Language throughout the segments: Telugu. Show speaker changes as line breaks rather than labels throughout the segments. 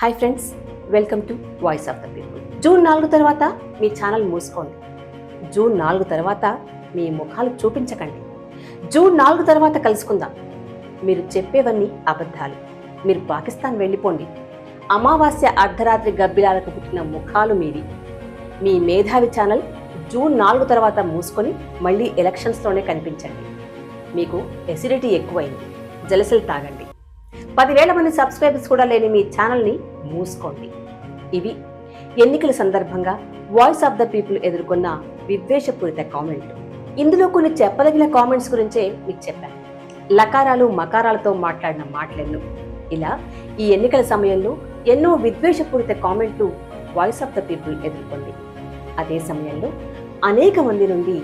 Hi friends welcome to voice of the people June నాలుగు తర్వాత మీ ఛానల్ మూసుకోండి. జూన్ నాలుగు తర్వాత మీ ముఖాలు చూపించకండి. జూన్ నాలుగు తర్వాత కలుసుకుందాం. మీరు చెప్పేవన్నీ అబద్ధాలు. మీరు పాకిస్తాన్ వెళ్ళిపోండి. అమావాస్య అర్ధరాత్రి గబ్బిలాలకు పుట్టిన ముఖాలు మీది. మీ మేధావి ఛానల్ జూన్ నాలుగు తర్వాత మూసుకొని మళ్ళీ ఎలక్షన్స్లోనే కనిపించండి. మీకు ఎసిడిటీ ఎక్కువైంది. జలసలు తాగండి. పదివేల మంది సబ్స్క్రైబర్స్ కూడా లేని మీ ఛానల్ని మూసుకోండి. ఇవి ఎన్నికల సందర్భంగా వాయిస్ ఆఫ్ ద పీపుల్ ఎదుర్కొన్న విద్వేషపూరిత కామెంట్లు. ఇందులో కొన్ని చెప్పదగిన కామెంట్స్ గురించే మీకు చెప్పాను. లకారాలు మకారాలతో మాట్లాడిన మాటలెన్నో. ఇలా ఈ ఎన్నికల సమయంలో ఎన్నో విద్వేషపూరిత కామెంట్లు వాయిస్ ఆఫ్ ద పీపుల్ ఎదుర్కొంది. అదే సమయంలో అనేక మంది నుండి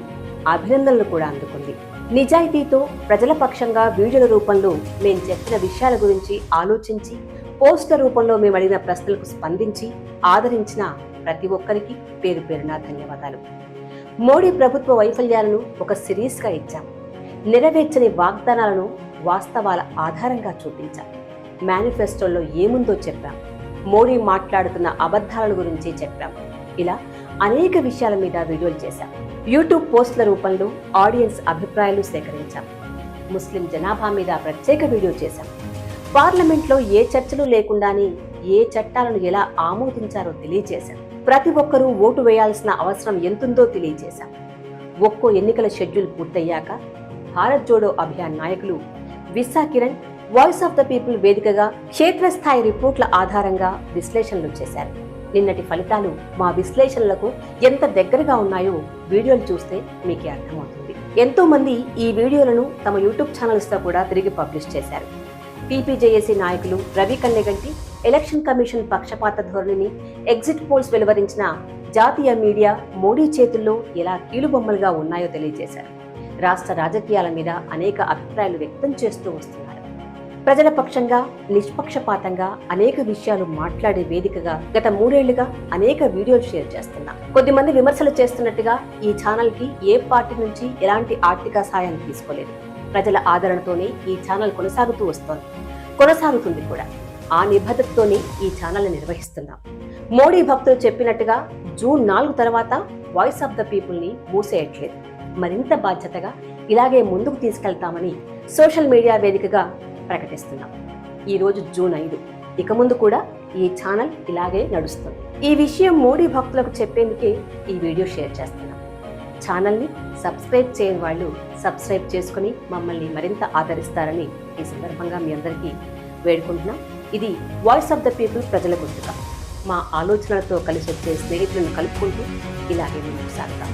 అభినందనలు కూడా అందుకుంది. నిజాయితీతో ప్రజల పక్షంగా వీడియోల రూపంలో మేము చెప్పిన విషయాల గురించి ఆలోచించి పోస్టర్ రూపంలో మేము అడిగిన ప్రశ్నలకు స్పందించి ఆదరించిన ప్రతి ఒక్కరికి పేరు పేరున ధన్యవాదాలు. మోడీ ప్రభుత్వ వైఫల్యాలను ఒక సిరీస్గా ఇచ్చాం. నెరవేర్చని వాగ్దానాలను వాస్తవాల ఆధారంగా చూపించాం. మేనిఫెస్టోల్లో ఏముందో చెప్పాం. మోడీ మాట్లాడుతున్న అబద్ధాల గురించి చెప్పాం. ఇలా అనేక విషయాల మీద వీడియోలు చేశాం. యూట్యూబ్ పోస్టుల రూపంలో ఆడియన్స్ అభిప్రాయాలు సేకరించాం. ముస్లిం జనాభా మీద ప్రత్యేక వీడియో చేశాం. పార్లమెంట్లో ఏ చర్చలు లేకుండానే ఏ చట్టాలను ఎలా ఆమోదించారో తెలియజేశాం. ప్రతి ఒక్కరూ ఓటు వేయాల్సిన అవసరం ఎంతుందో తెలియజేశాం. ఒక్కో ఎన్నికల షెడ్యూల్ పూర్తయ్యాక భారత్ జోడో అభియాన్ నాయకులు విశా Kiran voice of the people వేదికగా క్షేత్రస్థాయి రిపోర్ట్ల ఆధారంగా విశ్లేషణలు చేశారు. నిన్నటి ఫలితాలు మా విశ్లేషణలకు ఎంత దగ్గరగా ఉన్నాయో వీడియోలు చూస్తే మీకే అర్థమవుతుంది. ఎంతో మంది ఈ వీడియోలను తమ యూట్యూబ్ ఛానల్స్తో కూడా తిరిగి పబ్లిష్ చేశారు. పీపీజేఏసీ నాయకులు రవి కన్నెగంటి ఎలక్షన్ కమిషన్ పక్షపాత ధోరణిని ఎగ్జిట్ పోల్స్ వెలువరించిన జాతీయ మీడియా మోడీ చేతుల్లో ఎలా కీలుబొమ్మలుగా ఉన్నాయో తెలియజేశారు. రాష్ట్ర రాజకీయాల మీద అనేక అభిప్రాయాలు వ్యక్తం చేస్తూ వస్తున్నారు ప్రజల పక్షంగా నిష్పక్షపాతంగా అనేక విషయాలు మాట్లాడే వేదికగా గత మూడేళ్ళుగా అనేక వీడియోలు షేర్ చేస్తున్నా. కొద్దిమంది విమర్శలు చేస్తున్నట్టుగా ఈ ఛానల్కి ఏ పార్టీ నుంచి ఎలాంటి ఆర్థిక సాయం తీసుకోలేదు. ప్రజల ఆదరణతోనే ఈ ఛానల్ కొనసాగుతూ వస్తోంది. కొనసాగుతుంది కూడా. ఆ నిబద్ధతతోనే ఈ ఛానల్ని నిర్వహిస్తున్నాం. మోడీ భక్తులు చెప్పినట్టుగా జూన్ నాలుగు తర్వాత వాయిస్ ఆఫ్ ద పీపుల్ని మూసేయట్లేదు. మరింత బాధ్యతగా ఇలాగే ముందుకు తీసుకెళ్తామని సోషల్ మీడియా వేదికగా ప్రకటిస్తున్నాం. ఈ రోజు జూన్ ఐదు. ఇక ముందు కూడా ఈ ఛానల్ ఇలాగే నడుస్తుంది. ఈ విషయం మోడీ భక్తులకు చెప్పేందుకే ఈ వీడియో షేర్ చేస్తున్నాం. ఛానల్ని సబ్స్క్రైబ్ చేయని వాళ్ళు సబ్స్క్రైబ్ చేసుకుని మమ్మల్ని మరింత ఆదరిస్తారని ఈ సందర్భంగా మీ అందరికీ వేడుకుంటున్నాం. ఇది వాయిస్ ఆఫ్ ద పీపుల్ ప్రజల గుర్తుగా. మా ఆలోచనలతో కలిసి వచ్చే స్నేహితులను కలుపుకుంటూ ఇలాగే ముందుకు సాగుతాం.